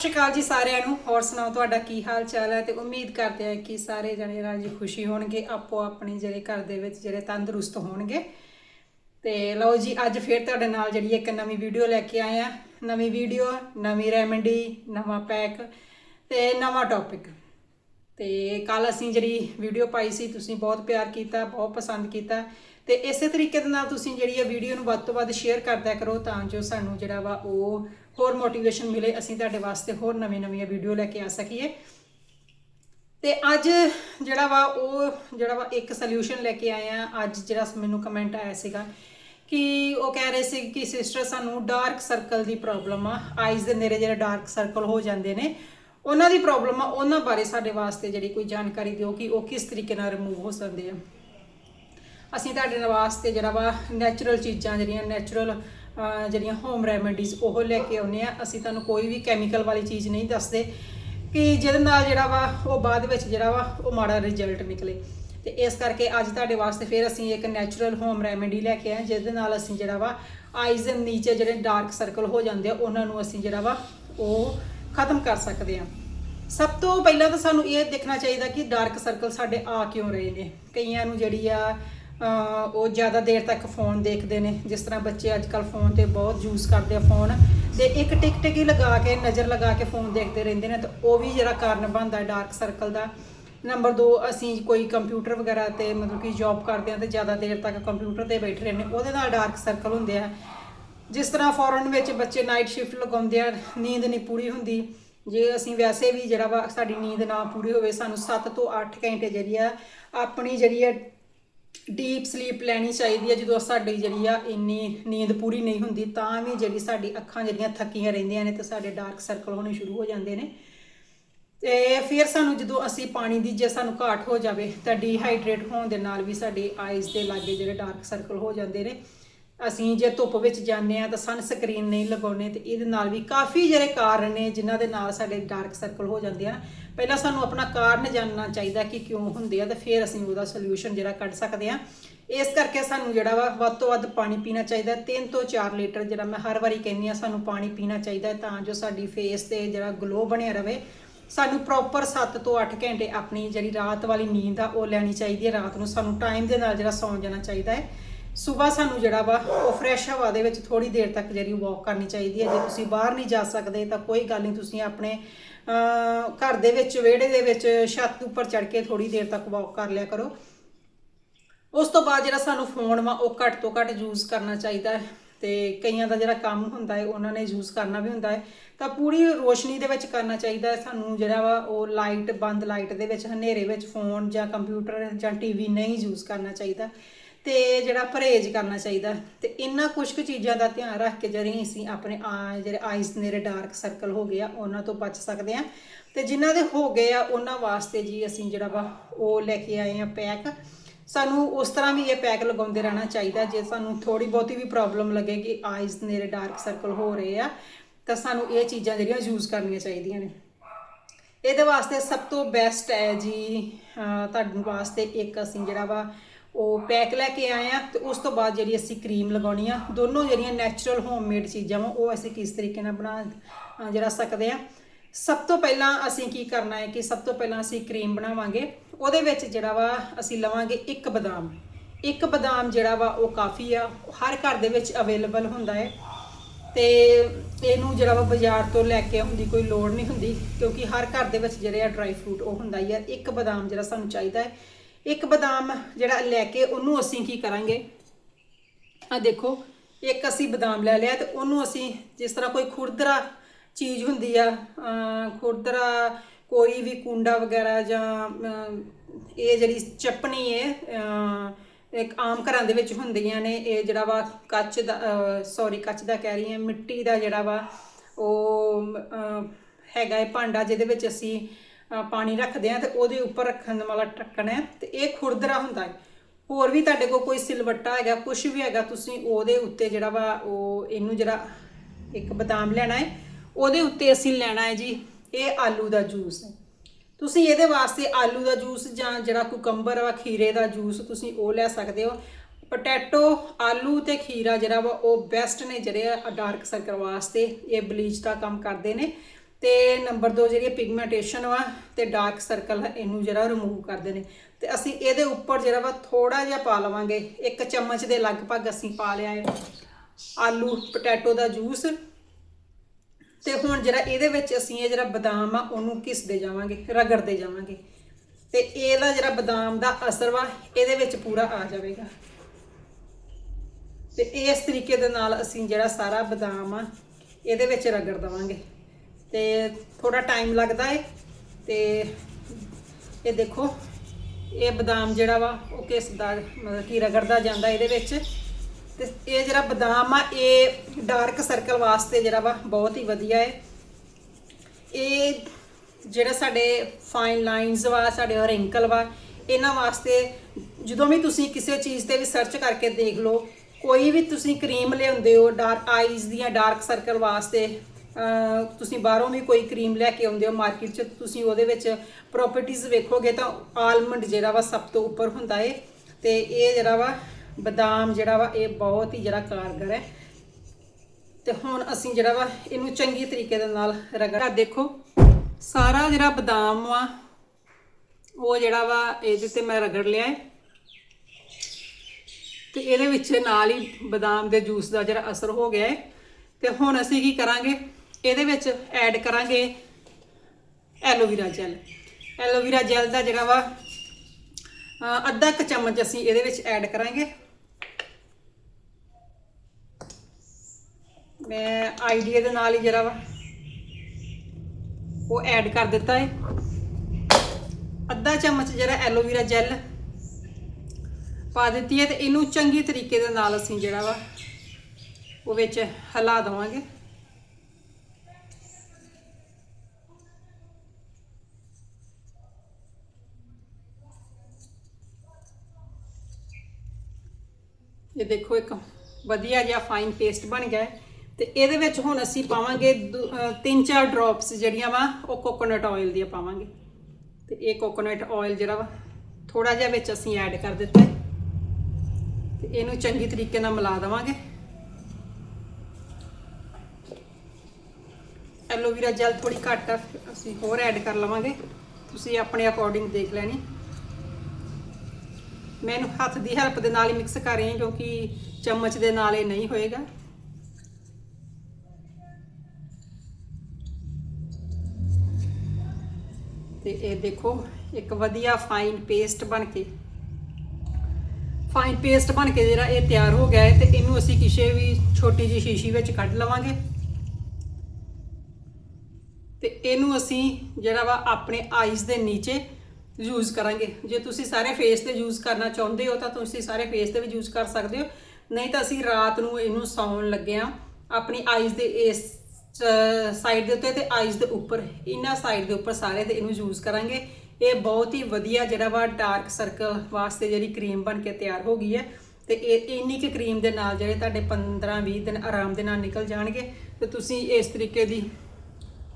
ਸਤਿ ਸ਼੍ਰੀ ਅਕਾਲ ਜੀ ਸਾਰਿਆਂ ਨੂੰ। ਹੋਰ ਸੁਣਾਓ, ਤੁਹਾਡਾ ਕੀ ਹਾਲ ਚਾਲ ਹੈ? ਤੇ ਉਮੀਦ ਕਰਦੇ ਹਾਂ ਕਿ ਸਾਰੇ ਜਣੇ ਰਾਜੀ ਖੁਸ਼ੀ ਹੋਣਗੇ, ਆਪੋ ਆਪਣੇ ਜਿਹੜੇ ਘਰ ਦੇ ਵਿੱਚ ਜਿਹੜੇ ਤੰਦਰੁਸਤ ਹੋਣਗੇ। ਤੇ ਲਓ ਜੀ, ਅੱਜ ਫੇਰ ਤੁਹਾਡੇ ਨਾਲ ਜਿਹੜੀ ਇੱਕ ਨਵੀਂ ਵੀਡੀਓ ਲੈ ਕੇ ਆਏ ਆ ਨਵੀਂ ਵੀਡੀਓ, ਨਵੀਂ ਰੈਮਡੀ ਨਵਾਂ ਪੈਕ ਤੇ ਨਵਾਂ ਟੌਪਿਕ ਤੇ ਕੱਲ ਅਸੀਂ ਜਿਹੜੀ ਵੀਡੀਓ ਪਾਈ ਸੀ, ਤੁਸੀਂ ਬਹੁਤ ਪਿਆਰ ਕੀਤਾ, ਬਹੁਤ ਪਸੰਦ ਕੀਤਾ। ਤੇ ਇਸੇ ਤਰੀਕੇ ਦੇ ਨਾਲ ਤੁਸੀਂ ਜਿਹੜੀ ਇਹ ਵੀਡੀਓ ਨੂੰ ਵੱਧ ਤੋਂ ਵੱਧ ਸ਼ੇਅਰ ਕਰਦਿਆ ਕਰੋ, ਤਾਂ ਜੋ ਸਾਨੂੰ ਜਿਹੜਾ ਵਾ ਉਹ ਹੋਰ ਮੋਟੀਵੇਸ਼ਨ ਮਿਲੇ, ਅਸੀਂ ਤੁਹਾਡੇ ਵਾਸਤੇ ਹੋਰ ਨਵੀਂ-ਨਵੀਆਂ ਵੀਡੀਓ ਲੈ ਕੇ ਆ ਸਕੀਏ। ਤੇ ਅੱਜ ਜਿਹੜਾ ਵਾ ਉਹ, ਜਿਹੜਾ ਵਾ ਇੱਕ ਸੋਲੂਸ਼ਨ ਲੈ ਕੇ ਆਏ ਆ ਅੱਜ ਜਿਹੜਾ ਮੈਨੂੰ ਕਮੈਂਟ ਆਇਆ ਸੀਗਾ ਕਿ ਉਹ ਕਹਿ ਰਹੇ ਸੀ ਕਿ ਸਿਸਟਰ ਸਾਨੂੰ ਡਾਰਕ ਸਰਕਲ ਦੀ ਪ੍ਰੋਬਲਮ ਆ। ਆਈਜ਼ ਦੇ ਨੇੜੇ ਜਿਹੜੇ ਡਾਰਕ ਸਰਕਲ ਹੋ ਜਾਂਦੇ ਨੇ, ਉਹਨਾਂ ਦੀ ਪ੍ਰੋਬਲਮ ਆ। ਉਹਨਾਂ ਬਾਰੇ ਸਾਡੇ ਵਾਸਤੇ ਜਿਹੜੀ ਕੋਈ ਜਾਣਕਾਰੀ ਦਿਓ ਕਿ ਉਹ ਕਿਸ ਤਰੀਕੇ ਨਾਲ ਰਿਮੂਵ ਹੋ ਸਕਦੇ ਆ। ਅਸੀਂ ਤੁਹਾਡੇ ਵਾਸਤੇ ਜਿਹੜਾ ਵਾ ਨੈਚੁਰਲ ਚੀਜ਼ਾਂ ਜਿਹੜੀਆਂ ਨੈਚੁਰਲ ਜਿਹੜੀਆਂ ਹੋਮ ਰੈਮੇਡੀਜ਼ ਉਹ ਲੈ ਕੇ ਆਉਨੇ ਆ। ਅਸੀਂ ਤੁਹਾਨੂੰ ਕੋਈ ਵੀ ਕੈਮੀਕਲ ਵਾਲੀ ਚੀਜ਼ ਨਹੀਂ ਦੱਸਦੇ ਕਿ ਜਿਹਦੇ ਨਾਲ ਜਿਹੜਾ ਵਾ, ਉਹ ਬਾਅਦ ਵਿੱਚ ਜਿਹੜਾ ਵਾ, ਉਹ ਮਾੜਾ ਰਿਜ਼ਲਟ ਨਿਕਲੇ। ਤੇ ਇਸ ਕਰਕੇ ਅੱਜ ਤੁਹਾਡੇ ਵਾਸਤੇ ਫਿਰ ਅਸੀਂ ਇੱਕ ਨੈਚੁਰਲ ਹੋਮ ਰੈਮੇਡੀ ਲੈ ਕੇ ਆਏ ਜਿਹਦੇ ਨਾਲ ਅਸੀਂ ਜਿਹੜਾ ਵਾ ਆਈਜ਼ ਦੇ ਨੀਚੇ ਜਿਹੜੇ ਡਾਰਕ ਸਰਕਲ ਹੋ ਜਾਂਦੇ ਆ, ਉਹਨਾਂ ਨੂੰ ਅਸੀਂ ਜਿਹੜਾ ਵਾ, ਉਹ ਖਤਮ ਕਰ ਸਕਦੇ ਆ ਸਭ ਤੋਂ ਪਹਿਲਾਂ ਤਾਂ ਸਾਨੂੰ ਇਹ ਦੇਖਣਾ ਚਾਹੀਦਾ ਕਿ ਡਾਰਕ ਸਰਕਲ ਸਾਡੇ ਆ ਕਿਉਂ ਰਹੇ ਨੇ? ਕਈਆਂ ਨੂੰ ਜਿਹੜੀ ਆ ਉਹ ਜ਼ਿਆਦਾ ਦੇਰ ਤੱਕ ਫੋਨ ਦੇਖਦੇ ਨੇ। ਜਿਸ ਤਰ੍ਹਾਂ ਬੱਚੇ ਅੱਜ ਕੱਲ ਫੋਨ ਤੇ ਬਹੁਤ ਯੂਜ਼ ਕਰਦੇ ਆ ਫੋਨ। ਤੇ ਇੱਕ ਟਿਕ ਟਿਕ ਹੀ ਲਗਾ ਕੇ, ਨਜ਼ਰ ਲਗਾ ਕੇ ਫੋਨ ਦੇਖਦੇ ਰਹਿੰਦੇ ਨੇ। ਤਾਂ ਉਹ ਵੀ ਜਿਹੜਾ ਕਾਰਨ ਬਣਦਾ ਡਾਰਕ ਸਰਕਲ ਦਾ। ਨੰਬਰ 2 ਅਸੀਂ ਕੋਈ ਕੰਪਿਊਟਰ ਵਗੈਰਾ ਤੇ ਮਤਲਬ ਕਿ ਜੌਬ ਕਰਦੇ ਆ ਤੇ ਜ਼ਿਆਦਾ ਦੇਰ ਤੱਕ ਕੰਪਿਊਟਰ ਤੇ ਬੈਠੇ ਰਹਿੰਦੇ ਉਹਦੇ ਨਾਲ ਡਾਰਕ ਸਰਕਲ ਹੁੰਦੇ ਆ। ਜਿਸ ਤਰ੍ਹਾਂ ਫੋਰਨ ਵਿੱਚ ਬੱਚੇ ਨਾਈਟ ਸ਼ਿਫਟ ਲਗਾਉਂਦੇ ਆ, ਨੀਂਦ ਨਹੀਂ ਪੂਰੀ ਹੁੰਦੀ। ਜੇ ਅਸੀਂ ਵੈਸੇ ਵੀ ਜਿਹੜਾ ਵਾ ਸਾਡੀ ਨੀਂਦ ਨਾ ਪੂਰੀ ਹੋਵੇ, ਸਾਨੂੰ 7 ਤੋਂ 8 ਘੰਟੇ ਜਿਹੜੀ ਆ, ਆਪਣੀ ਜਿਹੜੀ ਆ ਡੀਪ ਸਲੀਪ ਲੈਣੀ ਚਾਹੀਦੀ ਹੈ। ਜਦੋਂ ਸਾਡੀ ਜਿਹੜੀ ਆ ਇੰਨੀ ਨੀਂਦ ਪੂਰੀ ਨਹੀਂ ਹੁੰਦੀ, ਤਾਂ ਵੀ ਜਿਹੜੀ ਸਾਡੀ ਅੱਖਾਂ ਜਿਹੜੀਆਂ ਥੱਕੀਆਂ ਰਹਿੰਦੀਆਂ ਨੇ ਤੇ ਸਾਡੇ ਡਾਰਕ ਸਰਕਲ ਹੋਣੇ ਸ਼ੁਰੂ ਹੋ ਜਾਂਦੇ ਨੇ। ਤੇ ਫਿਰ ਸਾਨੂੰ ਜਦੋਂ ਅਸੀਂ ਪਾਣੀ ਦੀ ਜੇ ਸਾਨੂੰ ਘਾਟ ਹੋ ਜਾਵੇ, ਤਾਂ ਡੀਹਾਈਡਰੇਟ ਹੋਣ ਦੇ ਨਾਲ ਵੀ ਸਾਡੇ ਆਈਜ਼ ਦੇ ਲਾਗੇ ਜਿਹੜੇ ਡਾਰਕ ਸਰਕਲ ਹੋ ਜਾਂਦੇ ਨੇ, ਅਸੀਂ ਜੇ ਧੁੱਪ ਵਿੱਚ ਜਾਂਦੇ ਆ ਤਾਂ ਸਨ ਸਕਰੀਨ ਨਹੀਂ ਲਗਾਉਨੇ ਤੇ ਇਹਦੇ ਨਾਲ ਵੀ ਕਾਫੀ ਜਿਹੜੇ ਕਾਰਨ ਨੇ, ਜਿਨ੍ਹਾਂ ਦੇ ਨਾਲ ਸਾਡੇ ਡਾਰਕ ਸਰਕਲ ਹੋ ਜਾਂਦੇ ਆ ਪਹਿਲਾਂ ਸਾਨੂੰ ਆਪਣਾ ਕਾਰਨ ਜਾਣਨਾ ਚਾਹੀਦਾ ਕਿ ਕਿਉਂ ਹੁੰਦੇ ਆ ਤੇ ਫਿਰ ਅਸੀਂ ਉਹਦਾ ਸੋਲੂਸ਼ਨ ਜਿਹੜਾ ਕੱਢ ਸਕਦੇ ਆ। ਇਸ ਕਰਕੇ ਸਾਨੂੰ ਜਿਹੜਾ ਵਾ ਵੱਧ ਤੋਂ ਵੱਧ ਪਾਣੀ ਪੀਣਾ ਚਾਹੀਦਾ 3 ਤੋਂ 4 ਲੀਟਰ ਜਿਹੜਾ ਮੈਂ ਹਰ ਵਾਰੀ ਕਹਿੰਦੀ ਆ ਸਾਨੂੰ ਪਾਣੀ ਪੀਣਾ ਚਾਹੀਦਾ ਤਾਂ ਜੋ ਸਾਡੀ ਫੇਸ ਤੇ ਜਿਹੜਾ ਗਲੋ ਬਣਿਆ ਰਵੇ। ਸਾਨੂੰ ਪ੍ਰੋਪਰ 7 ਤੋਂ 8 ਘੰਟੇ ਆਪਣੀ ਜਿਹੜੀ ਰਾਤ ਵਾਲੀ ਨੀਂਦ ਆ ਉਹ ਲੈਣੀ ਚਾਹੀਦੀ ਹੈ। ਰਾਤ ਨੂੰ ਸਾਨੂੰ ਟਾਈਮ ਦੇ ਨਾਲ ਜਿਹੜਾ ਸੌਂ ਜਾਣਾ ਚਾਹੀਦਾ ਹੈ। ਸਵੇਰ ਸਾਨੂੰ ਜਿਹੜਾ ਵਾ, ਉਹ ਫਰੈਸ਼ ਹਵਾ ਦੇ ਵਿੱਚ ਥੋੜੀ ਦੇਰ ਤੱਕ ਜਿਹੜੀ ਵਾਕ ਕਰਨੀ ਚਾਹੀਦੀ ਹੈ। ਜੇ ਤੁਸੀਂ ਬਾਹਰ ਨਹੀਂ ਜਾ ਸਕਦੇ ਤਾਂ ਕੋਈ ਗੱਲ ਨਹੀਂ, ਤੁਸੀਂ ਆਪਣੇ ਘਰ ਦੇ ਵਿੱਚ, ਵਿਹੜੇ ਦੇ ਵਿੱਚ ਛੱਤ ਉੱਪਰ ਚੜ ਕੇ ਥੋੜੀ ਦੇਰ ਤੱਕ ਵਾਕ ਕਰ ਲਿਆ ਕਰੋ। ਉਸ ਤੋਂ ਬਾਅਦ ਜਿਹੜਾ ਸਾਨੂੰ ਫੋਨ ਵਾ, ਉਹ ਘੱਟ ਤੋਂ ਘੱਟ ਯੂਜ਼ ਕਰਨਾ ਚਾਹੀਦਾ ਹੈ। ਤੇ ਕਈਆਂ ਦਾ ਜਿਹੜਾ ਕੰਮ ਹੁੰਦਾ ਹੈ, ਉਹਨਾਂ ਨੇ ਯੂਜ਼ ਕਰਨਾ ਵੀ ਹੁੰਦਾ ਹੈ। ਤਾਂ ਪੂਰੀ ਰੋਸ਼ਨੀ ਦੇ ਵਿੱਚ ਕਰਨਾ ਚਾਹੀਦਾ ਹੈ। ਸਾਨੂੰ ਜਿਹੜਾ ਵਾ, ਉਹ ਲਾਈਟ ਬੰਦ ਲਾਈਟ ਦੇ ਵਿੱਚ, ਹਨੇਰੇ ਵਿੱਚ ਫੋਨ ਜਾਂ ਕੰਪਿਊਟਰ ਜਾਂ ਟੀਵੀ ਨਹੀਂ ਯੂਜ਼ ਕਰਨਾ ਚਾਹੀਦਾ। ਤੇ ਜਿਹੜਾ ਪਰਹੇਜ਼ ਕਰਨਾ ਚਾਹੀਦਾ। ਤੇ ਇਹਨਾਂ ਕੁਝ ਕੁ ਚੀਜ਼ਾਂ ਦਾ ਧਿਆਨ ਰੱਖ ਕੇ ਜਿਹੜੀ ਅਸੀਂ ਆਪਣੇ ਆ, ਜਿਹੜੇ ਆਈਜ਼ ਨੇੜੇ ਡਾਰਕ ਸਰਕਲ ਹੋ ਗਏ ਆ, ਉਹਨਾਂ ਤੋਂ ਬਚ ਸਕਦੇ ਆ। ਤੇ ਜਿਨ੍ਹਾਂ ਦੇ ਹੋ ਗਏ ਆ, ਉਹਨਾਂ ਵਾਸਤੇ ਜੀ ਅਸੀਂ ਜਿਹੜਾ ਵਾ ਉਹ ਲੈ ਕੇ ਆਏ ਆ ਪੈਕ। ਸਾਨੂੰ ਉਸ ਤਰ੍ਹਾਂ ਵੀ ਇਹ ਪੈਕ ਲਗਾਉਂਦੇ ਰਹਿਣਾ ਚਾਹੀਦਾ, ਜੇ ਸਾਨੂੰ ਥੋੜੀ ਬਹੁਤੀ ਵੀ ਪ੍ਰੋਬਲਮ ਲੱਗੇ ਕਿ ਆਈਜ਼ ਨੇੜੇ ਡਾਰਕ ਸਰਕਲ ਹੋ ਰਹੇ ਆ, ਤਾਂ ਸਾਨੂੰ ਇਹ ਚੀਜ਼ਾਂ ਜਿਹੜੀਆਂ ਯੂਜ਼ ਕਰਨੀਆਂ ਚਾਹੀਦੀਆਂ ਨੇ। ਇਹਦੇ ਵਾਸਤੇ ਸਭ ਤੋਂ ਬੈਸਟ ਹੈ ਜੀ ਤੁਹਾਡੇ ਵਾਸਤੇ ਇੱਕ ਅਸੀਂ ਜਿਹੜਾ ਵਾ ਉਹ ਪੈਕ ਲੈ ਕੇ ਆਏ ਆ ਤੇ ਉਸ ਤੋਂ ਬਾਅਦ ਜਿਹੜੀ ਅਸੀਂ ਕਰੀਮ ਲਗਾਉਣੀ ਆ, ਦੋਨੋਂ ਜਿਹੜੀਆਂ ਨੈਚੁਰਲ ਹੋਮਮੇਡ ਚੀਜ਼ਾਂ ਵਾ, ਉਹ ਅਸੀਂ ਕਿਸ ਤਰੀਕੇ ਨਾਲ ਬਣਾ ਜਿਹੜਾ ਸਕਦੇ ਆ। ਸਭ ਤੋਂ ਪਹਿਲਾਂ ਅਸੀਂ ਕੀ ਕਰਨਾ ਹੈ ਕਿ ਸਭ ਤੋਂ ਪਹਿਲਾਂ ਅਸੀਂ ਕਰੀਮ ਬਣਾਵਾਂਗੇ। ਉਹਦੇ ਵਿੱਚ ਜਿਹੜਾ ਵਾ ਅਸੀਂ ਲਵਾਂਗੇ ਇੱਕ ਬਦਾਮ। ਇੱਕ ਬਦਾਮ ਜਿਹੜਾ ਵਾ ਉਹ ਕਾਫੀ ਆ, ਹਰ ਘਰ ਦੇ ਵਿੱਚ ਅਵੇਲੇਬਲ ਹੁੰਦਾ ਹੈ। ਤੇ ਇਹਨੂੰ ਜਿਹੜਾ ਵਾ ਬਾਜ਼ਾਰ ਤੋਂ ਲੈ ਕੇ ਆਉਣ ਦੀ ਕੋਈ ਲੋੜ ਨਹੀਂ ਹੁੰਦੀ, ਕਿਉਂਕਿ ਹਰ ਘਰ ਦੇ ਵਿੱਚ ਜਿਹੜੇ ਆ ਡਰਾਈ ਫਰੂਟ ਉਹ ਹੁੰਦਾ ਹੀ ਆ। ਇੱਕ ਬਦਾਮ ਜਿਹੜਾ ਸਾਨੂੰ ਚਾਹੀਦਾ ਹੈ ਇੱਕ ਬਦਾਮ ਜਿਹੜਾ ਲੈ ਕੇ ਉਹਨੂੰ ਅਸੀਂ ਕੀ ਕਰਾਂਗੇ? ਆ ਦੇਖੋ, ਇੱਕ ਅਸੀਂ ਬਦਾਮ ਲੈ ਲਿਆ ਤੇ ਉਹਨੂੰ ਅਸੀਂ ਜਿਸ ਤਰ੍ਹਾਂ ਕੋਈ ਖੁਰਦਰਾ ਚੀਜ਼ ਹੁੰਦੀ ਆ ਖੁਰਦਰਾ, ਕੋਈ ਵੀ ਕੁੰਡਾ ਵਗੈਰਾ ਜਾਂ ਇਹ ਜਿਹੜੀ ਚੱਪਣੀ ਹੈ ਇੱਕ ਆਮ ਘਰਾਂ ਦੇ ਵਿੱਚ ਹੁੰਦੀਆਂ ਨੇ, ਇਹ ਜਿਹੜਾ ਵਾ ਕੱਚ ਦਾ ਸੌਰੀ ਕੱਚ ਦਾ ਕਹਿ ਰਹੀ ਹਾਂ ਮਿੱਟੀ ਦਾ ਜਿਹੜਾ ਵਾ, ਉਹ ਹੈਗਾ ਹੈ ਭਾਂਡਾ ਜਿਹਦੇ ਵਿੱਚ ਅਸੀਂ ਪਾਣੀ ਰੱਖਦੇ ਆ ਤੇ ਉਹਦੇ ਉੱਪਰ ਰੱਖਣ ਵਾਲਾ ਢੱਕਣ ਹੈ ਤੇ ਇਹ ਖੁਰਦਰਾ ਹੁੰਦਾ ਹੈ। ਹੋਰ ਵੀ ਤੁਹਾਡੇ ਕੋਲ ਕੋਈ ਸਿਲਵੱਟਾ ਹੈਗਾ ਕੁਝ ਵੀ ਹੈਗਾ, ਤੁਸੀਂ ਉਹਦੇ ਉੱਤੇ ਜਿਹੜਾ ਵਾ ਉਹ ਇਹਨੂੰ ਜਿਹੜਾ ਇੱਕ ਬਦਾਮ ਲੈਣਾ ਹੈ, ਉਹਦੇ ਉੱਤੇ ਅਸੀਂ ਲੈਣਾ ਹੈ ਜੀ, ਇਹ ਆਲੂ ਦਾ ਜੂਸ। ਹੈ ਤੁਸੀਂ ਇਹਦੇ ਵਾਸਤੇ ਆਲੂ ਦਾ ਜੂਸ ਜਾਂ ਜਿਹੜਾ ਕੁਕੰਬਰ ਵਾ, ਖੀਰੇ ਦਾ ਜੂਸ ਤੁਸੀਂ ਉਹ ਲੈ ਸਕਦੇ ਹੋ। ਪੋਟੈਟੋ, ਆਲੂ ਤੇ ਖੀਰਾ ਜਿਹੜਾ ਵਾ, ਉਹ ਬੈਸਟ ਨੇ ਜਿਹੜੇ ਆ ਡਾਰਕ ਸਰਕਲ ਵਾਸਤੇ, ਇਹ ਬਲੀਚ ਦਾ ਕੰਮ ਕਰਦੇ ਨੇ। ਤੇ ਨੰਬਰ 2 ਜਿਹੜੀ ਪਿਗਮੈਂਟੇਸ਼ਨ ਵਾ ਤੇ ਡਾਰਕ ਸਰਕਲ ਇਹਨੂੰ ਜਿਹੜਾ ਰਿਮੂਵ ਕਰਦੇ ਨੇ। ਤੇ ਅਸੀਂ ਇਹਦੇ ਉੱਪਰ ਜਿਹੜਾ ਵਾ ਥੋੜਾ ਜਿਹਾ ਪਾ ਲਵਾਂਗੇ। ਇੱਕ ਚਮਚ ਦੇ ਲਗਭਗ ਅਸੀਂ ਪਾ ਲਿਆ ਹੈ ਆਲੂ ਪੋਟੈਟੋ ਦਾ ਜੂਸ ਤੇ ਹੁਣ ਜਿਹੜਾ ਇਹਦੇ ਵਿੱਚ ਅਸੀਂ ਇਹ ਜਿਹੜਾ ਬਦਾਮ ਆ, ਉਹਨੂੰ ਘਿਸਦੇ ਜਾਵਾਂਗੇ, ਰਗੜਦੇ ਜਾਵਾਂਗੇ। ਤੇ ਇਹਦਾ ਜਿਹੜਾ ਬਦਾਮ ਦਾ ਅਸਰ ਵਾ, ਇਹਦੇ ਵਿੱਚ ਪੂਰਾ ਆ ਜਾਵੇਗਾ। ਤੇ ਇਸ ਤਰੀਕੇ ਦੇ ਨਾਲ ਅਸੀਂ ਜਿਹੜਾ ਸਾਰਾ ਬਦਾਮ ਆ, ਇਹਦੇ ਵਿੱਚ ਰਗੜ ਦਵਾਂਗੇ। ਤੇ ਥੋੜਾ ਟਾਈਮ ਲੱਗਦਾ ਏ। ਤੇ ਇਹ ਦੇਖੋ, ਇਹ ਬਦਾਮ ਜਿਹੜਾ ਵਾ, ਉਹ ਕਿਸ ਦਾ, ਮਤਲਬ ਕੀ ਰਗੜਦਾ ਜਾਂਦਾ ਇਹਦੇ ਵਿੱਚ। ਤੇ ਇਹ ਜਿਹੜਾ ਬਦਾਮ ਆ, ਇਹ ਡਾਰਕ ਸਰਕਲ ਵਾਸਤੇ ਜਿਹੜਾ ਵਾ, ਬਹੁਤ ਹੀ ਵਧੀਆ ਹੈ ਇਹ ਜਿਹੜਾ ਸਾਡੇ ਫਾਈਨ ਲਾਈਨਸ ਵਾ, ਸਾਡੇ ਰਿੰਕਲ ਵਾ, ਇਹਨਾਂ ਵਾਸਤੇ ਜਦੋਂ ਵੀ ਤੁਸੀਂ ਕਿਸੇ ਚੀਜ਼ ਤੇ ਵੀ ਸਰਚ ਕਰਕੇ ਦੇਖ ਲਓ, ਕੋਈ ਵੀ ਤੁਸੀਂ ਕਰੀਮ ਲਿਆਉਂਦੇ ਹੋ ਡਾਰਕ ਆਈਜ਼ ਦੀਆਂ ਡਾਰਕ ਸਰਕਲ ਵਾਸਤੇ ਤੁਸੀਂ ਬਾਹਰੋਂ ਵੀ ਕੋਈ ਕਰੀਮ ਲੈ ਕੇ ਆਉਂਦੇ ਹੋ ਮਾਰਕੀਟ 'ਚ, ਤੁਸੀਂ ਉਹਦੇ ਵਿੱਚ ਪ੍ਰੋਪਰਟੀਜ਼ ਵੇਖੋਗੇ ਤਾਂ ਆਲਮੰਡ ਜਿਹੜਾ ਵਾ ਸਭ ਤੋਂ ਉੱਪਰ ਹੁੰਦਾ ਏ। ਤੇ ਇਹ ਜਿਹੜਾ ਵਾ ਬਦਾਮ ਜਿਹੜਾ ਵਾ, ਇਹ ਬਹੁਤ ਹੀ ਜਿਹੜਾ ਕਾਰਗਰ ਹੈ ਤੇ ਹੁਣ ਅਸੀਂ ਜਿਹੜਾ ਵਾ ਇਹਨੂੰ ਚੰਗੀ ਤਰੀਕੇ ਦੇ ਨਾਲ ਰਗੜਾ ਦੇਖੋ, ਸਾਰਾ ਜਿਹੜਾ ਬਦਾਮ ਵਾ, ਉਹ ਜਿਹੜਾ ਵਾ ਇਹਦੇ ਤੇ ਮੈਂ ਰਗੜ ਲਿਆ ਹੈ ਤੇ ਇਹਦੇ ਵਿੱਚ ਨਾਲ ਹੀ ਬਦਾਮ ਦੇ ਜੂਸ ਦਾ ਜਿਹੜਾ ਅਸਰ ਹੋ ਗਿਆ ਹੈ ਤੇ ਹੁਣ ਅਸੀਂ ਕੀ ਕਰਾਂਗੇ? ਇਹਦੇ ਵਿੱਚ ਐਡ ਕਰਾਂਗੇ aloe vera gel aloe vera gel ਦਾ ਜਿਹੜਾ ਵਾ ਅੱਧਾ ਕੁ ਚਮਚ ਅਸੀਂ ਇਹਦੇ ਵਿੱਚ ਐਡ ਕਰਾਂਗੇ। ਮੈਂ ਆਈਡੀਆ ਦੇ ਨਾਲ ਹੀ ਜਿਹੜਾ ਵਾ, ਉਹ ਐਡ ਕਰ ਦਿੱਤਾ ਹੈ ਅੱਧਾ ਚਮਚ ਜਿਹੜਾ ਐਲੋਵੀਰਾ ਜੈਲ ਪਾ ਦਿੱਤੀ ਹੈ ਤੇ ਇਹਨੂੰ ਚੰਗੀ ਤਰੀਕੇ ਦੇ ਨਾਲ ਅਸੀਂ ਜਿਹੜਾ ਵਾ, ਉਹ ਵਿੱਚ ਹਿਲਾ ਦਵਾਂਗੇ। ਦੇਖੋ ਇੱਕ ਵਧੀਆ ਜਿਹਾ ਫਾਈਨ ਪੇਸਟ ਬਣ ਗਿਆ ਹੈ ਤੇ ਇਹਦੇ ਵਿੱਚ ਹੁਣ ਅਸੀਂ ਪਾਵਾਂਗੇ ਦੋ- ਤਿੰਨ ਚਾਰ ਡ੍ਰੌਪਸ ਜਿਹੜੀਆਂ ਵਾ ਉਹ ਕੋਕੋਨਟ ਆਇਲ ਦੀਆਂ ਪਾਵਾਂਗੇ। ਤੇ ਇਹ ਕੋਕੋਨਟ ਆਇਲ ਜਿਹੜਾ ਵਾ ਥੋੜਾ ਜਿਹਾ ਵਿੱਚ ਅਸੀਂ ਐਡ ਕਰ ਦਿੱਤਾ ਹੈ। ਤੇ ਇਹਨੂੰ ਚੰਗੀ ਤਰੀਕੇ ਨਾਲ ਮਿਲਾ ਦੇਵਾਂਗੇ। ਐਲੋਵੀਰਾ ਜੈਲ ਥੋੜੀ ਘੱਟ ਆ, ਅਸੀਂ ਹੋਰ ਐਡ ਕਰ ਲਵਾਂਗੇ। ਤੁਸੀਂ ਆਪਣੇ ਅਕੋਰਡਿੰਗ ਦੇਖ ਲੈਣੀ। ਮੈਂ ਇਹਨੂੰ ਹੱਥ ਦੀ ਹੈਲਪ ਦੇ ਨਾਲ ਹੀ ਮਿਕਸ ਕਰ ਰਹੀ ਹਾਂ, ਕਿਉਂਕਿ ਚਮਚ ਦੇ ਨਾਲ ਇਹ ਨਹੀਂ ਹੋਏਗਾ। ਤੇ ਇਹ ਦੇਖੋ, ਇੱਕ ਵਧੀਆ ਫਾਈਨ ਪੇਸਟ ਬਣ ਕੇ। ਫਾਈਨ ਪੇਸਟ ਬਣ ਕੇ ਜਿਹੜਾ ਇਹ ਤਿਆਰ ਹੋ ਗਿਆ ਹੈ, ਤੇ ਇਹਨੂੰ ਅਸੀਂ ਕਿਸੇ ਵੀ ਛੋਟੀ ਜਿਹੀ ਸ਼ੀਸ਼ੀ ਵਿੱਚ ਕੱਢ ਲਵਾਂਗੇ। ਤੇ ਇਹਨੂੰ ਅਸੀਂ ਜਿਹੜਾ ਵਾ ਆਪਣੇ ਆਈਜ਼ ਦੇ ਨੀਚੇ ਯੂਜ਼ ਕਰਾਂਗੇ। ਜੇ ਤੁਸੀਂ ਸਾਰੇ ਫੇਸ ਤੇ ਯੂਜ਼ ਕਰਨਾ ਚਾਹੁੰਦੇ ਹੋ, ਤਾਂ ਤੁਸੀਂ ਸਾਰੇ ਫੇਸ ਤੇ ਵੀ ਯੂਜ਼ ਕਰ ਸਕਦੇ ਹੋ। ਨਹੀਂ ਤਾਂ ਅਸੀਂ ਰਾਤ ਨੂੰ ਇਹਨੂੰ ਸੌਣ ਲੱਗਿਆਂ ਆਪਣੀ ਆਈਜ਼ ਦੇ ਇਸ ਸਾਈਡ ਦੇ ਉੱਤੇ ਤੇ ਆਈਜ਼ ਦੇ ਉੱਪਰ। ਇਹਨਾਂ ਸਾਈਡ ਦੇ ਉੱਪਰ ਸਾਰੇ ਤੇ ਇਹਨੂੰ ਯੂਜ਼ ਕਰਾਂਗੇ। ਇਹ ਬਹੁਤ ਹੀ ਵਧੀਆ ਜਿਹੜਾ ਵਾ ਡਾਰਕ ਸਰਕਲ ਵਾਸਤੇ ਜਿਹੜੀ ਕਰੀਮ ਬਣ ਕੇ ਤਿਆਰ ਹੋ ਗਈ ਹੈ। ਤੇ ਇਹ ਇੰਨੀ ਕਿ ਕਰੀਮ ਦੇ ਨਾਲ ਜਿਹੜੇ ਤੁਹਾਡੇ 15-20 ਦਿਨ ਆਰਾਮ ਦੇ ਨਾਲ ਨਿਕਲ ਜਾਣਗੇ। ਤੇ ਤੁਸੀਂ ਇਸ ਤਰੀਕੇ ਦੀ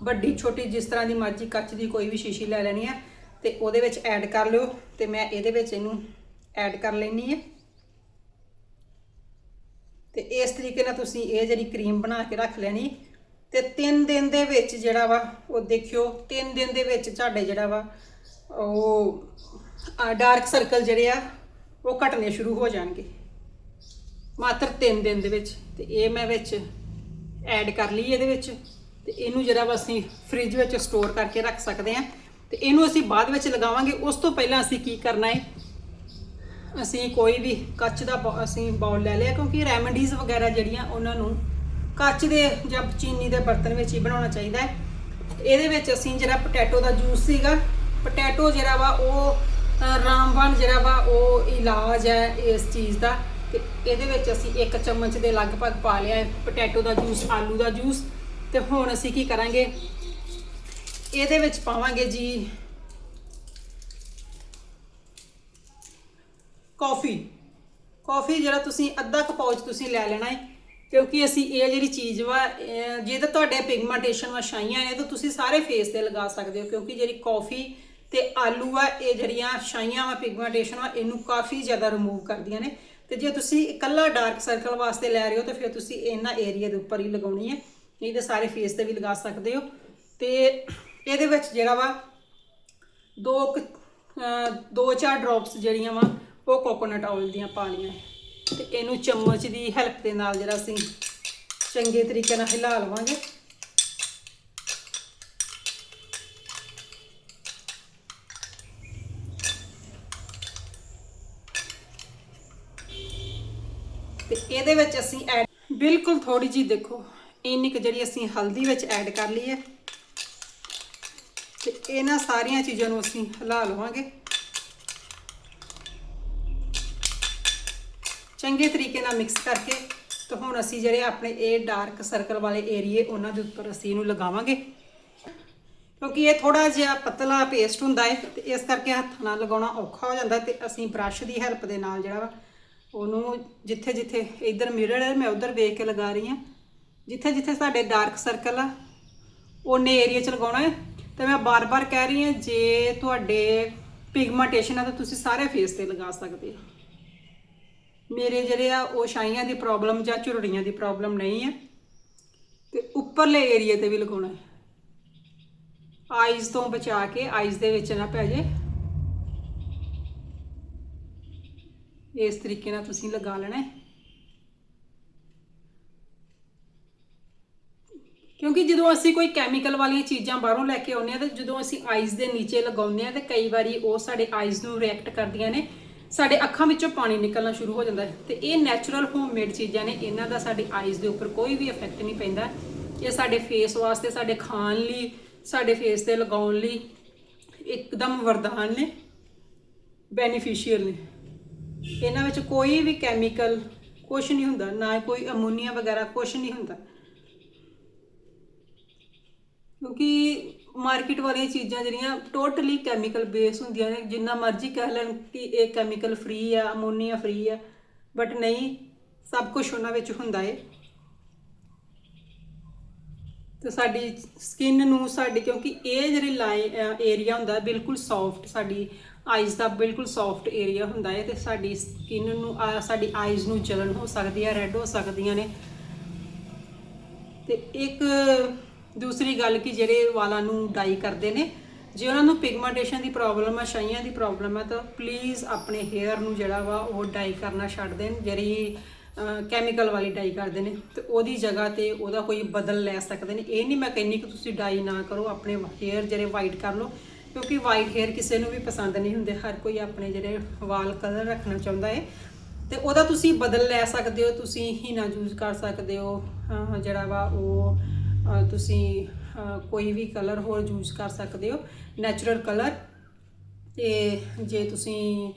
ਵੱਡੀ ਛੋਟੀ ਜਿਸ ਤਰ੍ਹਾਂ ਦੀ ਮਰਜ਼ੀ ਕੱਚ ਦੀ ਕੋਈ ਵੀ ਸ਼ੀਸ਼ੀ ਲੈ ਲੈਣੀ ਹੈ। ਤੇ ਉਹਦੇ ਵਿੱਚ ਐਡ ਕਰ ਲਿਓ ਤੇ ਮੈਂ ਇਹਦੇ ਵਿੱਚ ਇਹਨੂੰ ਐਡ ਕਰ ਲੈਣੀ ਹੈ। ਤੇ ਇਸ ਤਰੀਕੇ ਨਾਲ ਤੁਸੀਂ ਇਹ ਜਿਹੜੀ ਕਰੀਮ ਬਣਾ ਕੇ ਰੱਖ ਲੈਣੀ, ਤੇ 3 ਦਿਨ ਦੇ ਵਿੱਚ ਜਿਹੜਾ ਵਾ, ਉਹ ਦੇਖਿਓ 3 ਦਿਨ ਦੇ ਵਿੱਚ ਤੁਹਾਡੇ ਜਿਹੜਾ ਵਾ, ਉਹ ਡਾਰਕ ਸਰਕਲ ਜਿਹੜੇ ਆ, ਉਹ ਘਟਨੇ ਸ਼ੁਰੂ ਹੋ ਜਾਣਗੇ। ਮਾਤਰ 3 ਦਿਨ ਦੇ ਵਿੱਚ, ਤੇ ਇਹ ਮੈਂ ਵਿੱਚ ਐਡ ਕਰ ਲਈ ਇਹਦੇ ਵਿੱਚ, ਤੇ ਇਹਨੂੰ ਜਿਹੜਾ ਵਾ ਅਸੀਂ ਫ੍ਰਿਜ ਵਿੱਚ ਸਟੋਰ ਕਰਕੇ ਰੱਖ ਸਕਦੇ ਹਾਂ। ਤੇ ਇਹਨੂੰ ਅਸੀਂ ਬਾਅਦ ਵਿੱਚ ਲਗਾਵਾਂਗੇ। ਉਸ ਤੋਂ ਪਹਿਲਾਂ ਅਸੀਂ ਕੀ ਕਰਨਾ ਹੈ? ਅਸੀਂ ਕੋਈ ਵੀ ਕੱਚ ਦਾ ਬਾ- ਅਸੀਂ ਬਾਉਲ ਲੈ ਲਿਆ ਕਿਉਂਕਿ ਰੈਮਡੀਜ਼ ਵਗੈਰਾ ਜਿਹੜੀਆਂ ਉਹਨਾਂ ਨੂੰ ਕੱਚ ਦੇ ਜਾਂ ਚੀਨੀ ਦੇ ਬਰਤਨ ਵਿੱਚ ਹੀ ਬਣਾਉਣਾ ਚਾਹੀਦਾ ਹੈ। ਇਹਦੇ ਵਿੱਚ ਅਸੀਂ ਜਿਹੜਾ ਪੋਟੈਟੋ ਦਾ ਜੂਸ ਸੀਗਾ ਪੋਟੈਟੋ ਜਿਹੜਾ ਵਾ ਉਹ ਅ, ਜਿਹੜਾ ਵਾ ਉਹ ਇਲਾਜ ਹੈ ਇਸ ਚੀਜ਼ ਦਾ। ਤੇ ਇਹਦੇ ਵਿੱਚ ਅਸੀਂ ਇੱਕ ਚਮਚ ਦੇ ਲਗਭਗ ਪਾ ਲਿਆ ਹੈ ਪੋਟੈਟੋ ਦਾ ਜੂਸ ਆਲੂ ਦਾ ਜੂਸ ਤੇ ਹੁਣ ਅਸੀਂ ਕੀ ਕਰਾਂਗੇ? ਇਹਦੇ ਵਿੱਚ ਪਾਵਾਂਗੇ ਜੀ ਕਾਫੀ। ਕਾਫੀ ਜਿਹੜਾ ਤੁਸੀਂ ਅੱਧਾ ਕੁ ਪਾਉਚ ਤੁਸੀਂ ਲੈ ਲੈਣਾ ਹੈ ਕਿਉਂਕਿ ਅਸੀਂ ਇਹ ਜਿਹੜੀ ਚੀਜ਼ ਵਾ ਜੇ ਤਾਂ ਤੁਹਾਡੇ ਪਿਗਮੈਂਟੇਸ਼ਨ ਵਾ ਛਾਈਆਂ ਨੇ, ਤਾਂ ਤੁਸੀਂ ਸਾਰੇ ਫੇਸ ਤੇ ਲਗਾ ਸਕਦੇ ਹੋ, ਕਿਉਂਕਿ ਜਿਹੜੀ ਕਾਫੀ ਤੇ ਆਲੂ ਆ, ਇਹ ਜਿਹੜੀਆਂ ਛਾਈਆਂ ਵਾ ਪਿਗਮੈਂਟੇਸ਼ਨ ਵਾ, ਇਹਨੂੰ ਕਾਫੀ ਜ਼ਿਆਦਾ ਰਿਮੂਵ ਕਰਦੀਆਂ ਨੇ। ਤੇ ਜੇ ਤੁਸੀਂ ਇਕੱਲਾ ਡਾਰਕ ਸਰਕਲ ਵਾਸਤੇ ਲੈ ਰਹੇ ਹੋ, ਤਾਂ ਫਿਰ ਤੁਸੀਂ ਇਹਨਾਂ ਏਰੀਆ ਦੇ ਉੱਪਰ ਹੀ ਲਗਾਉਣੀ ਹੈ ਨਹੀਂ ਤਾਂ ਸਾਰੇ ਫੇਸ ਤੇ ਵੀ ਲਗਾ ਸਕਦੇ ਹੋ। ਤੇ ਇਹਦੇ ਵਿੱਚ ਜਿਹੜਾ ਵਾ ਦੋ ਕੁ, ਦੋ ਚਾਰ ਡ੍ਰੌਪਸ ਜਿਹੜੀਆਂ ਵਾ ਉਹ ਕੋਕੋਨਟ ਆਇਲ ਦੀਆਂ ਪਾਣੀਆਂ ਤੇ ਇਹਨੂੰ ਚਮਚ ਦੀ ਹੈਲਪ ਦੇ ਨਾਲ ਜਿਹੜਾ ਅਸੀਂ ਚੰਗੇ ਤਰੀਕੇ ਨਾਲ ਹਿਲਾ ਲਵਾਂਗੇ। ਤੇ ਇਹਦੇ ਵਿੱਚ ਅਸੀਂ ਐਡ ਬਿਲਕੁਲ ਥੋੜੀ ਜੀ ਦੇਖੋ ਇੰਨੀ ਕੁ ਜਿਹੜੀ ਅਸੀਂ ਹਲਦੀ ਵਿੱਚ ਐਡ ਕਰ ਲਈ ਹੈ। ਤੇ ਇਹਨਾਂ ਸਾਰੀਆਂ ਚੀਜ਼ਾਂ ਨੂੰ ਅਸੀਂ ਹਿਲਾ ਲਵਾਂਗੇ। ਚੰਗੇ ਤਰੀਕੇ ਨਾਲ ਮਿਕਸ ਕਰਕੇ ਤੇ ਹੁਣ ਅਸੀਂ ਜਿਹੜੇ ਆਪਣੇ ਇਹ ਡਾਰਕ ਸਰਕਲ ਵਾਲੇ ਏਰੀਏ ਉਹਨਾਂ ਦੇ ਉੱਪਰ ਅਸੀਂ ਇਹਨੂੰ ਲਗਾਵਾਂਗੇ। ਕਿਉਂਕਿ ਇਹ ਥੋੜਾ ਜਿਹਾ ਪਤਲਾ ਪੇਸਟ ਹੁੰਦਾ ਹੈ ਤੇ ਇਸ ਕਰਕੇ ਹੱਥ ਨਾਲ ਲਗਾਉਣਾ ਔਖਾ ਹੋ ਜਾਂਦਾ ਤੇ ਅਸੀਂ ਬ੍ਰਸ਼ ਦੀ ਹੈਲਪ ਦੇ ਨਾਲ ਜਿਹੜਾ ਵਾ ਉਹਨੂੰ ਜਿੱਥੇ ਜਿੱਥੇ ਇਧਰ ਮਿਰਰ ਹੈ, ਮੈਂ ਉਧਰ ਵੇਖ ਕੇ ਲਗਾ ਰਹੀ ਹਾਂ। ਜਿੱਥੇ ਜਿੱਥੇ ਸਾਡੇ ਡਾਰਕ ਸਰਕਲ ਆ, ਉਹਨੇ ਏਰੀਆ 'ਚ ਲਗਾਉਣਾ ਹੈ। ਤੇ ਮੈਂ ਬਾਰ-ਬਾਰ ਕਹਿ ਰਹੀ ਹਾਂ, ਜੇ ਤੁਹਾਡੇ ਪਿਗਮੈਂਟੇਸ਼ਨ ਆ, ਤਾਂ ਤੁਸੀਂ ਸਾਰੇ ਫੇਸ ਤੇ ਲਗਾ ਸਕਦੇ ਹੋ। ਮੇਰੇ ਜਿਹੜੇ ਆ, ਉਹ ਛਾਈਆਂ ਦੀ ਪ੍ਰੋਬਲਮ ਜਾਂ ਝੁਰੜੀਆਂ ਦੀ ਪ੍ਰੋਬਲਮ ਨਹੀਂ ਹੈ। ਤੇ ਉੱਪਰਲੇ ਏਰੀਆ ਤੇ ਵੀ ਲਗਾਉਣਾ ਹੈ। ਆਈਜ਼ ਤੋਂ ਬਚਾ ਕੇ ਆਈਜ਼ ਦੇ ਵਿੱਚ ਨਾ ਪੈ ਜੇ। ਇਸ ਤਰੀਕੇ ਨਾਲ ਤੁਸੀਂ ਲਗਾ ਲੈਣਾ ਹੈ। ਕਿਉਂਕਿ ਜਦੋਂ ਅਸੀਂ ਕੋਈ ਕੈਮੀਕਲ ਵਾਲੀਆਂ ਚੀਜ਼ਾਂ ਬਾਹਰੋਂ ਲੈ ਕੇ ਆਉਂਦੇ ਆ ਤੇ ਜਦੋਂ ਅਸੀਂ ਆਈਜ਼ ਦੇ ਨੀਚੇ ਲਗਾਉਂਦੇ ਆ ਤੇ ਕਈ ਵਾਰੀ ਉਹ ਸਾਡੇ ਆਈਜ਼ ਨੂੰ ਰਿਐਕਟ ਕਰਦੀਆਂ ਨੇ, ਸਾਡੇ ਅੱਖਾਂ ਵਿੱਚੋਂ ਪਾਣੀ ਨਿਕਲਣਾ ਸ਼ੁਰੂ ਹੋ ਜਾਂਦਾ ਹੈ ਤੇ ਇਹ ਨੈਚੁਰਲ ਹੋਮਮੇਡ ਚੀਜ਼ਾਂ ਨੇ, ਇਹਨਾਂ ਦਾ ਸਾਡੇ ਆਈਜ਼ ਦੇ ਉੱਪਰ ਕੋਈ ਵੀ ਇਫੈਕਟ ਨਹੀਂ ਪੈਂਦਾ। ਇਹ ਸਾਡੇ ਫੇਸ ਵਾਸਤੇ, ਸਾਡੇ ਖਾਣ ਲਈ, ਸਾਡੇ ਫੇਸ ਤੇ ਲਗਾਉਣ ਲਈ ਇੱਕਦਮ ਵਰਦਾਨ ਨੇ ਬੈਨੀਫੀਸ਼ੀਅਲ ਨੇ। ਇਹਨਾਂ ਵਿੱਚ ਕੋਈ ਵੀ ਕੈਮੀਕਲ ਕੁਝ ਨਹੀਂ ਹੁੰਦਾ, ਨਾ ਕੋਈ ਅਮੋਨੀਆ ਵਗੈਰਾ ਕੁਝ ਨਹੀਂ ਹੁੰਦਾ। ਕਿਉਂਕਿ ਮਾਰਕੀਟ ਵਾਲੀਆਂ ਚੀਜ਼ਾਂ ਜਿਹੜੀਆਂ ਟੋਟਲੀ ਕੈਮੀਕਲ ਬੇਸ ਹੁੰਦੀਆਂ ਨੇ ਜਿੰਨਾ ਮਰਜ਼ੀ ਕਹਿ ਲੈਣ ਕਿ ਇਹ ਕੈਮੀਕਲ ਫ੍ਰੀ ਆ ਅਮੋਨੀਆ ਫ੍ਰੀ ਆ ਬਟ ਨਹੀਂ ਸਭ ਕੁਝ ਉਹਨਾਂ ਵਿੱਚ ਹੁੰਦਾ ਏ। ਤੇ ਸਾਡੀ ਸਕਿਨ ਨੂੰ ਸਾਡੀ ਕਿਉਂਕਿ ਇਹ ਜਿਹੜੀ ਲਾਈ ਏਰੀਆ ਹੁੰਦਾ ਬਿਲਕੁਲ ਸੌਫਟ ਸਾਡੀ ਆਈਜ਼ ਦਾ ਬਿਲਕੁਲ ਸੌਫਟ ਏਰੀਆ ਹੁੰਦਾ ਹੈ ਤੇ ਸਾਡੀ ਸਕਿਨ ਨੂੰ ਆ, ਸਾਡੀ ਆਈਜ਼ ਨੂੰ ਜਲਨ ਹੋ ਸਕਦੀ ਹੈ ਰੈੱਡ ਹੋ ਸਕਦੀਆਂ ਨੇ। ਤੇ ਇੱਕ ਦੂਸਰੀ ਗੱਲ ਕਿ ਜਿਹੜੇ ਵਾਲਾਂ ਨੂੰ ਡਾਈ ਕਰਦੇ ਨੇ, ਜੇ ਉਹਨਾਂ ਨੂੰ ਪਿਗਮੈਂਟੇਸ਼ਨ ਦੀ ਪ੍ਰੋਬਲਮ ਆ, ਛਾਈਆਂ ਦੀ ਪ੍ਰੋਬਲਮ ਆ, ਤਾਂ ਪਲੀਜ਼ ਆਪਣੇ ਹੇਅਰ ਨੂੰ ਜਿਹੜਾ ਵਾ ਉਹ ਡਾਈ ਕਰਨਾ ਛੱਡ ਦੇਣ, ਜਿਹੜੀ ਕੈਮੀਕਲ ਵਾਲੀ ਡਾਈ ਕਰਦੇ ਨੇ, ਤੇ ਉਹਦੀ ਜਗ੍ਹਾ ਤੇ ਉਹਦਾ ਕੋਈ ਬਦਲ ਲੈ ਸਕਦੇ ਨੇ। ਇਹ ਨਹੀਂ ਮੈਂ ਕਹਿੰਨੀ ਕਿ ਤੁਸੀਂ ਡਾਈ ਨਾ ਕਰੋ, ਆਪਣੇ ਹੇਅਰ ਜਿਹੜੇ ਵਾਈਟ ਕਰ ਲਓ, ਕਿਉਂਕਿ ਵਾਈਟ ਹੇਅਰ ਕਿਸੇ ਨੂੰ ਵੀ ਪਸੰਦ ਨਹੀਂ ਹੁੰਦੇ। ਹਰ ਕੋਈ ਆਪਣੇ ਜਿਹੜੇ ਵਾਲ ਕਲਰ ਰੱਖਣਾ ਚਾਹੁੰਦਾ ਹੈ ਤੇ ਉਹਦਾ ਤੁਸੀਂ ਬਦਲ ਲੈ ਸਕਦੇ ਹੋ, ਤੁਸੀਂ ਹੀਨਾ ਯੂਜ਼ ਕਰ ਸਕਦੇ ਹੋ ਜਿਹੜਾ ਵਾ ਉਹ ਤੁਸੀਂ ਕੋਈ ਵੀ ਕਲਰ ਹੋਰ ਯੂਜ਼ ਕਰ ਸਕਦੇ ਹੋ ਨੈਚੁਰਲ ਕਲਰ ਤੇ ਜੇ ਤੁਸੀਂ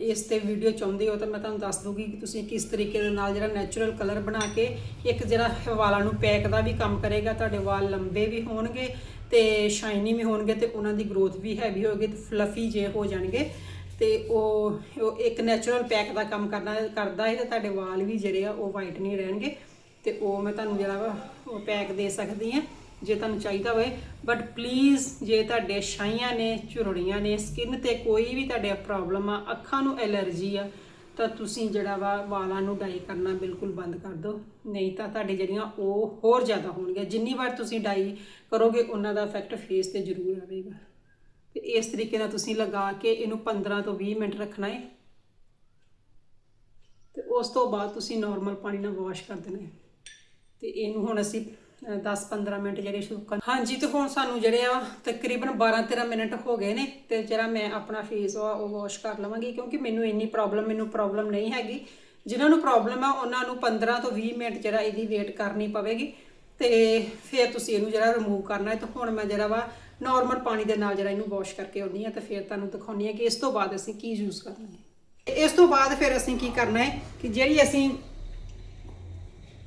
ਇਸ ਤੇ ਵੀਡੀਓ ਚਾਹੁੰਦੇ ਹੋ ਤਾਂ ਮੈਂ ਤੁਹਾਨੂੰ ਦੱਸ ਦੂੰਗੀ ਕਿ ਤੁਸੀਂ ਕਿਸ ਤਰੀਕੇ ਦੇ ਨਾਲ ਜਿਹੜਾ ਨੈਚੁਰਲ ਕਲਰ ਬਣਾ ਕੇ ਇੱਕ ਜਿਹੜਾ ਵਾਲਾਂ ਨੂੰ ਪੈਕ ਦਾ ਵੀ ਕੰਮ ਕਰੇਗਾ, ਤੁਹਾਡੇ ਵਾਲ ਲੰਬੇ ਵੀ ਹੋਣਗੇ ਤੇ ਸ਼ਾਈਨੀ ਵੀ ਹੋਣਗੇ ਤੇ ਉਹਨਾਂ ਦੀ ਗਰੋਥ ਵੀ ਹੈਵੀ ਹੋਏਗੀ ਤੇ ਫਲਫੀ ਜੇ ਹੋ ਜਾਣਗੇ। ਤੇ ਉਹ ਇੱਕ ਨੈਚੁਰਲ ਪੈਕ ਦਾ ਕੰਮ ਕਰਨਾ, ਕਰਦਾ ਹੈ ਤੇ ਤੁਹਾਡੇ ਵਾਲ ਵੀ ਜਿਹੜੇ ਆ ਉਹ ਵਾਈਟ ਨਹੀਂ ਰਹਿਣਗੇ। ਤੇ ਉਹ ਮੈਂ ਤੁਹਾਨੂੰ ਜਿਹੜਾ ਵਾ ਪੈਕ ਦੇ ਸਕਦੀ ਆ ਜੇ ਤੁਹਾਨੂੰ ਚਾਹੀਦਾ ਹੋਵੇ। ਬਟ ਪਲੀਜ਼ ਜੇ ਤੁਹਾਡੇ ਛਾਈਆਂ ਨੇ, ਝੁਰੜੀਆਂ ਨੇ ਸਕਿਨ ਤੇ ਕੋਈ ਵੀ ਤੁਹਾਡੇ ਪ੍ਰੋਬਲਮ ਆ, ਅੱਖਾਂ ਨੂੰ ਐਲਰਜੀ ਆ, ਤਾਂ ਤੁਸੀਂ ਜਿਹੜਾ ਵਾ ਵਾਲਾਂ ਨੂੰ ਡਾਈ ਕਰਨਾ ਬਿਲਕੁਲ ਬੰਦ ਕਰ ਦਿਓ। ਨਹੀਂ ਤਾਂ ਤੁਹਾਡੇ ਜਿਹੜੀਆਂ ਉਹ ਹੋਰ ਜ਼ਿਆਦਾ ਹੋਣਗੀਆਂ। ਜਿੰਨੀ ਵਾਰ ਤੁਸੀਂ ਡਾਈ ਕਰੋਗੇ, ਉਹਨਾਂ ਦਾ ਇਫੈਕਟ ਫੇਸ ਤੇ ਜ਼ਰੂਰ ਆਵੇਗਾ। ਤੇ ਇਸ ਤਰੀਕੇ ਨਾਲ ਤੁਸੀਂ ਲਗਾ ਕੇ ਇਹਨੂੰ 15 ਤੋਂ 20 ਮਿੰਟ ਰੱਖਣਾ ਹੈ। ਤੇ ਉਸ ਤੋਂ ਬਾਅਦ ਤੁਸੀਂ ਨਾਰਮਲ ਪਾਣੀ ਨਾਲ ਵਾਸ਼ ਕਰ ਦੇਣਾ ਹੈ। ਤੇ ਇਹਨੂੰ ਹੁਣ ਅਸੀਂ 10-15 ਮਿੰਟ ਜਿਹੜੇ ਸੁੱਕਣ ਹਾਂਜੀ, ਤੇ ਹੁਣ ਸਾਨੂੰ ਜਿਹੜੇ ਆ ਤਕਰੀਬਨ 12-13 ਮਿੰਟ ਹੋ ਗਏ ਨੇ ਤੇ ਜਿਹੜਾ ਮੈਂ ਆਪਣਾ ਫੇਸ ਆ, ਉਹ ਵਾਸ਼ ਕਰ ਲਵਾਂਗੀ ਕਿਉਂਕਿ ਮੈਨੂੰ ਇੰਨੀ ਪ੍ਰੋਬਲਮ ਮੈਨੂੰ ਪ੍ਰੋਬਲਮ ਨਹੀਂ ਹੈਗੀ। ਜਿਨ੍ਹਾਂ ਨੂੰ ਪ੍ਰੋਬਲਮ ਆ, ਉਹਨਾਂ ਨੂੰ 15 ਤੋਂ 20 ਮਿੰਟ ਜਿਹੜਾ ਇਹਦੀ ਵੇਟ ਕਰਨੀ ਪਵੇਗੀ ਤੇ ਫਿਰ ਤੁਸੀਂ ਇਹਨੂੰ ਜਿਹੜਾ ਰਿਮੂਵ ਕਰਨਾ ਹੈ। ਤੇ ਹੁਣ ਮੈਂ ਜਿਹੜਾ ਵਾ ਨਾਰਮਲ ਪਾਣੀ ਦੇ ਨਾਲ ਜਿਹੜਾ ਇਹਨੂੰ ਵਾਸ਼ ਕਰਕੇ ਆਉਣੀ ਆ ਤੇ ਫਿਰ ਤੁਹਾਨੂੰ ਦਿਖਾਉਣੀ ਆ ਕਿ ਇਸ ਤੋਂ ਬਾਅਦ ਅਸੀਂ ਕੀ ਯੂਜ਼ ਕਰਨਾ ਹੈ। ਇਸ ਤੋਂ ਬਾਅਦ ਫਿਰ ਅਸੀਂ ਕੀ ਕਰਨਾ ਹੈ ਕਿ ਜਿਹੜੀ ਅਸੀਂ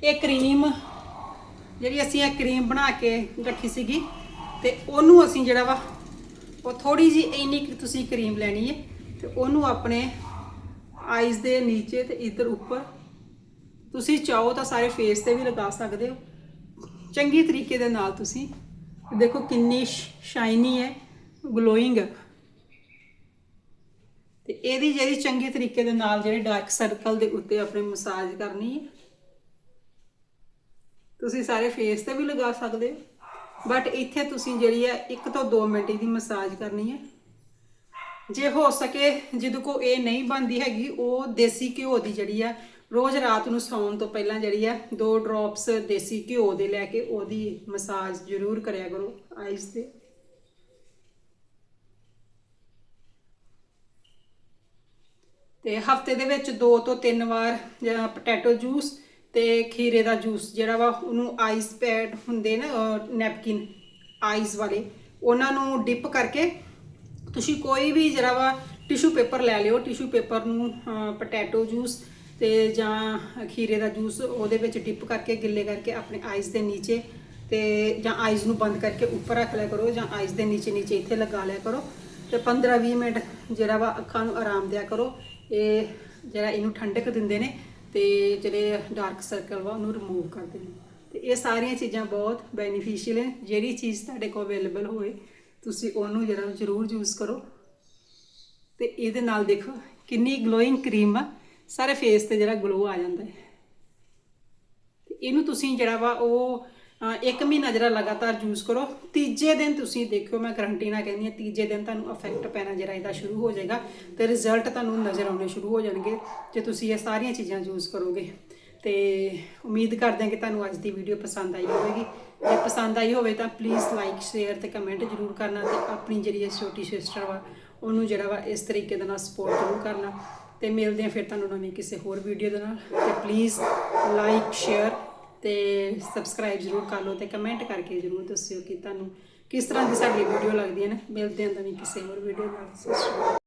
ਇਹ ਕਰੀਮ, ਜਿਹੜੀ ਅਸੀਂ ਇਹ ਕਰੀਮ ਬਣਾ ਕੇ ਰੱਖੀ ਸੀਗੀ, ਤੇ ਉਹਨੂੰ ਅਸੀਂ ਜਿਹੜਾ ਵਾ, ਉਹ ਥੋੜੀ ਜੀ ਇੰਨੀ ਕੁ ਤੁਸੀਂ ਕਰੀਮ ਲੈਣੀ ਹੈ ਤੇ ਉਹਨੂੰ ਆਪਣੇ ਆਈਜ਼ ਦੇ ਨੀਚੇ ਤੇ ਇੱਧਰ ਉੱਪਰ, ਤੁਸੀਂ ਚਾਹੋ ਤਾਂ ਸਾਰੇ ਫੇਸ ਤੇ ਵੀ ਲਗਾ ਸਕਦੇ ਹੋ। ਚੰਗੀ ਤਰੀਕੇ ਦੇ ਨਾਲ ਤੁਸੀਂ, ਦੇਖੋ ਕਿੰਨੀ ਸ਼ਾਈਨੀ ਹੈ ਗਲੋਇੰਗ ਹੈ ਤੇ ਇਹਦੀ ਜਿਹੜੀ ਚੰਗੇ ਤਰੀਕੇ ਦੇ ਨਾਲ ਜਿਹੜੇ ਡਾਰਕ ਸਰਕਲ ਦੇ ਉੱਤੇ ਆਪਣੇ ਮਸਾਜ ਕਰਨੀ ਹੈ ਤੁਸੀਂ ਸਾਰੇ ਫੇਸ ਤੇ ਵੀ ਲਗਾ ਸਕਦੇ ਹੋ। ਬਟ ਇੱਥੇ ਤੁਸੀਂ ਜਿਹੜੀ ਹੈ 1 ਤੋਂ 2 ਮਿੰਟ ਦੀ ਮਸਾਜ ਕਰਨੀ ਹੈ। ਜੇ ਹੋ ਸਕੇ, ਜਿਹਦੇ ਕੋ ਇਹ ਨਹੀਂ ਬਣਦੀ ਹੈਗੀ, ਉਹ ਦੇਸੀ ਘਿਓ ਦੀ ਜਿਹੜੀ ਆ ਰੋਜ਼ ਰਾਤ ਨੂੰ ਸੌਣ ਤੋਂ ਪਹਿਲਾਂ ਜਿਹੜੀ ਆ ਦੋ ਡ੍ਰੌਪਸ ਦੇਸੀ ਘਿਓ ਦੇ ਲੈ ਕੇ ਉਹਦੀ ਮਸਾਜ ਜ਼ਰੂਰ ਕਰਿਆ ਕਰੋ ਆਈਜ਼ ਤੇ। ਤੇ ਹਫ਼ਤੇ ਦੇ ਵਿੱਚ ਦੋ ਤੋਂ ਤਿੰਨ ਵਾਰ ਜਿਹੜਾ ਪੋਟੈਟੋ ਜੂਸ ਤੇ ਖੀਰੇ ਦਾ ਜੂਸ ਜਿਹੜਾ ਵਾ, ਉਹਨੂੰ ਆਈਸ ਪੈਡ ਹੁੰਦੇ ਨਾ ਨੈਪਕਿਨ ਆਈਸ ਵਾਲੇ, ਉਹਨਾਂ ਨੂੰ ਡਿਪ ਕਰਕੇ ਤੁਸੀਂ ਕੋਈ ਵੀ ਜਿਹੜਾ ਵਾ ਟਿਸ਼ੂ ਪੇਪਰ ਲੈ ਲਿਓ ਟਿਸ਼ੂ ਪੇਪਰ ਨੂੰ ਪੋਟੈਟੋ ਜੂਸ ਤੇ ਜਾਂ ਖੀਰੇ ਦਾ ਜੂਸ ਉਹਦੇ ਵਿੱਚ ਡਿਪ ਕਰਕੇ, ਗਿੱਲੇ ਕਰਕੇ ਆਪਣੇ ਆਈਸ ਦੇ ਨੀਚੇ ਤੇ ਜਾਂ ਆਈਸ ਨੂੰ ਬੰਦ ਕਰਕੇ ਉੱਪਰ ਰੱਖ ਲਿਆ ਕਰੋ ਜਾਂ ਆਈਸ ਦੇ ਨੀਚੇ ਨੀਚੇ ਇੱਥੇ ਲਗਾ ਲਿਆ ਕਰੋ ਤੇ 15-20 ਮਿੰਟ ਜਿਹੜਾ ਵਾ ਅੱਖਾਂ ਨੂੰ ਆਰਾਮ ਦਿਆ ਕਰੋ। ਇਹ ਜਿਹੜਾ ਇਹਨੂੰ ਠੰਡਕ ਦਿੰਦੇ ਨੇ ਤੇ ਜਿਹੜੇ ਡਾਰਕ ਸਰਕਲ ਵਾ ਉਹਨੂੰ ਰਿਮੂਵ ਕਰਦੇ ਨੇ ਤੇ ਇਹ ਸਾਰੀਆਂ ਚੀਜ਼ਾਂ ਬਹੁਤ ਬੈਨੀਫੀਸ਼ੀਅਲ ਹੈ ਜਿਹੜੀ ਚੀਜ਼ ਤੁਹਾਡੇ ਕੋਲ ਅਵੇਲੇਬਲ ਹੋਵੇ ਤੁਸੀਂ ਉਹਨੂੰ ਜਿਹੜਾ ਜ਼ਰੂਰ ਯੂਜ਼ ਕਰੋ। ਤੇ ਇਹਦੇ ਨਾਲ ਦੇਖੋ, ਕਿੰਨੀ ਗਲੋਇੰਗ ਕਰੀਮ ਆ। ਸਾਰੇ ਫੇਸ ਤੇ ਜਿਹੜਾ ਗਲੋ ਆ ਜਾਂਦਾ ਹੈ। ਇਹਨੂੰ ਤੁਸੀਂ ਜਿਹੜਾ ਵਾ ਉਹ ਇੱਕ ਮਹੀਨਾ ਜਿਹੜਾ ਲਗਾਤਾਰ ਯੂਜ਼ ਕਰੋ। ਤੀਜੇ ਦਿਨ ਤੁਸੀਂ ਦੇਖਿਓ, ਮੈਂ ਗਰੰਟੀ ਨਾਲ ਕਹਿੰਦੀ ਹਾਂ, ਤੀਜੇ ਦਿਨ ਤੁਹਾਨੂੰ ਇਫੈਕਟ ਪੈਣਾ ਜਿਹੜਾ ਇਹਦਾ ਸ਼ੁਰੂ ਹੋ ਜਾਏਗਾ ਤੇ ਰਿਜ਼ਲਟ ਤੁਹਾਨੂੰ ਨਜ਼ਰ ਆਉਣੇ ਸ਼ੁਰੂ ਹੋ ਜਾਣਗੇ ਜੇ ਤੁਸੀਂ ਇਹ ਸਾਰੀਆਂ ਚੀਜ਼ਾਂ ਯੂਜ਼ ਕਰੋਗੇ। ਤੇ ਉਮੀਦ ਕਰਦੇ ਹਾਂ ਕਿ ਤੁਹਾਨੂੰ ਅੱਜ ਦੀ ਵੀਡੀਓ ਪਸੰਦ ਆਈ ਹੋਵੇਗੀ। ਜੇ ਪਸੰਦ ਆਈ ਹੋਵੇ ਤਾਂ ਪਲੀਜ਼ ਲਾਈਕ ਸ਼ੇਅਰ ਤੇ ਕਮੈਂਟ ਜ਼ਰੂਰ ਕਰਨਾ ਤੇ ਆਪਣੀ ਜਿਹੜੀ ਇਹ ਛੋਟੀ ਸਿਸਟਰ ਵਾ, ਉਹਨੂੰ ਜਿਹੜਾ ਵਾ ਇਸ ਤਰੀਕੇ ਦੇ ਨਾਲ ਸਪੋਰਟ ਜ਼ਰੂਰ ਕਰਨਾ। ਤੇ ਮਿਲਦੇ ਹਾਂ ਫਿਰ ਤੁਹਾਨੂੰ ਨਵੀਂ ਕਿਸੇ ਹੋਰ ਵੀਡੀਓ ਦੇ ਨਾਲ। ਤੇ ਪਲੀਜ਼ ਲਾਈਕ ਸ਼ੇਅਰ ਤੇ ਸਬਸਕ੍ਰਾਈਬ ਜ਼ਰੂਰ ਕਰ ਲਓ ਤੇ ਕਮੈਂਟ ਕਰਕੇ ਜ਼ਰੂਰ ਦੱਸਿਓ ਕਿ ਤੁਹਾਨੂੰ ਕਿਸ ਤਰ੍ਹਾਂ ਦੀ ਸਾਡੀ ਵੀਡੀਓ ਲੱਗਦੀ ਹੈ ਨਾ। ਮਿਲਦੇ ਹਾਂ ਨਵੀਂ ਕਿਸੇ ਹੋਰ ਵੀਡੀਓ ਨਾਲ। ਸਤਿ ਸ਼੍ਰੀ ਅਕਾਲ।